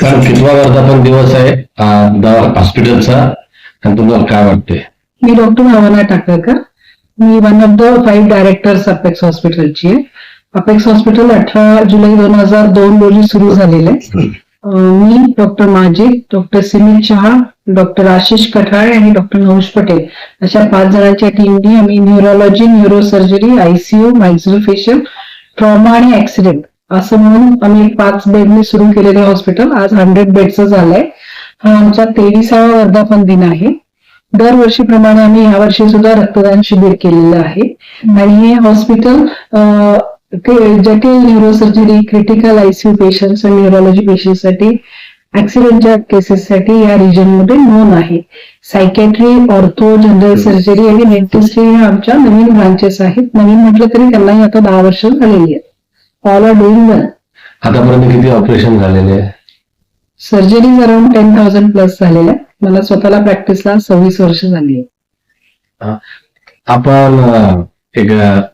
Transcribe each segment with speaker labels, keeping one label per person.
Speaker 1: कारण कितवा वर्धापन दिवस आहे? हॉस्पिटलचा. आणि तुम्हाला काय वाटते
Speaker 2: मी doctor Bhavana Takarkar me one of the five directors Apex हॉस्पिटलची आहे. अपेक्स हॉस्पिटल अठरा जुलै दोन हजार दोन रोजी सुरू झालेलं आहे. मी डॉक्टर माजिद डॉक्टर सिमित शहा डॉक्टर आशिष कठाळे आणि डॉक्टर नौश पटेल अशा पाच जणांच्या टीमनी आम्ही neurology neurosurgery ICU maxillofacial trauma आणि ऍक्सिडेंट असं म्हणून आम्ही पाच बेडनी सुरू केलेलं हॉस्पिटल आज हंड्रेड बेडचं झालंय. हा आमचा तेविसावा वर्धापन दिन आहे. दरवर्षीप्रमाणे आम्ही यावर्षी सुद्धा रक्तदान शिबिर केलेलं आहे. आणि हे हॉस्पिटल जटिल न्यूरोसर्जरी क्रिटिकल आयसीयू पेशंट्स आणि न्यूरोलॉजी पेशंटसाठी ऍक्सिडेंटच्या केसेससाठी या रिजनमध्ये नोंद आहे. सायकॅट्री ऑर्थो जनरल सर्जरी आणि डेंटिस्ट्री ह्या आमच्या नवीन ब्रांचेस आहेत. नवीन म्हटलं तरी त्यांनाही आता दहा वर्ष झालेली आहेत. ऑल आर डुईंग वेल
Speaker 1: आतापर्यंत किती ऑपरेशन झालेले आहे?
Speaker 2: Surgeries around ten thousand plus झालेल्या. मला स्वतःला प्रॅक्टिसला सव्वीस वर्ष झाली आहे.
Speaker 1: आपण अं, एक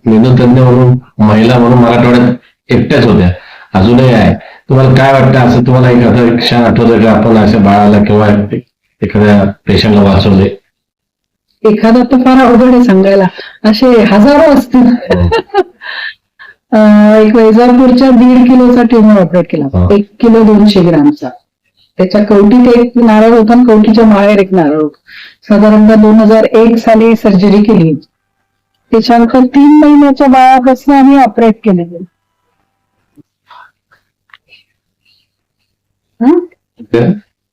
Speaker 1: निधोतज्ञ म्हणून महिला म्हणून मराठवाड्यात एकट्याच होत्या. अजूनही आहे. तुम्हाला काय वाटतं? असं तुम्हाला एखादं क्षण आठवतं का? आपण अशा बाळाला किंवा एखाद्या पेशंटला वाचवले.
Speaker 2: एखादा तर फार अवघड आहे सांगायला. असे हजारो असतील. अं, एक वैजापूरच्या दीड किलोचा ट्युमर ऑपरेट केला. एक किलो दोनशे ग्रामचा. त्याच्या कवटीत एक नारळ होता आणि कवटीच्या बाहेर एक नारळ होता. साधारणतः दोन हजार एक साली सर्जरी केली. त्याच्यानंतर तीन महिन्याच्या बाळापासून आम्ही ऑपरेट केलेले.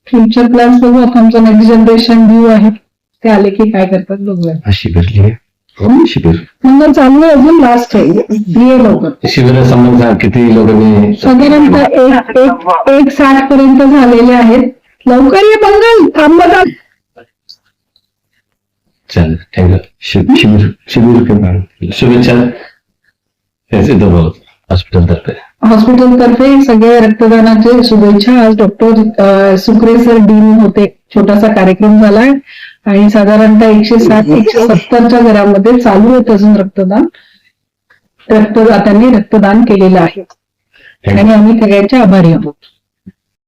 Speaker 2: फ्युचर प्लॅन्स बघू. आता आमचं नेक्स्ट जनरेशन व्ह्यू आहे. ते आले की काय करतात बघूया.
Speaker 1: शिबिर शिबिर
Speaker 2: मंगळ चालू आहे अजून लास्ट आहे. ये लवकर.
Speaker 1: शिबिर संबंध सांग किती लोकांनी
Speaker 2: साधारणतः एक एक एक साठ पर्यंत झालेले आहेत. लवकर ये मंगल थांबत
Speaker 1: चालेल थँक्यू शिबिर शिबिर शुभेच्छा. इथं बोलत हॉस्पिटल तर्फे.
Speaker 2: हॉस्पिटल तर्फे सगळे रक्तदानाचे शुभेच्छा. आज डॉक्टर सुक्रे सर डीन होते. छोटासा कार्यक्रम झालाय. आणि साधारणतः एकशे सात एकशे सत्तरच्या घरामध्ये चालू आहे अजून रक्तदान. रक्तदात्यांनी रक्तदान केलेलं आहे. आणि आम्ही सगळ्यांचे आभारी आहोत.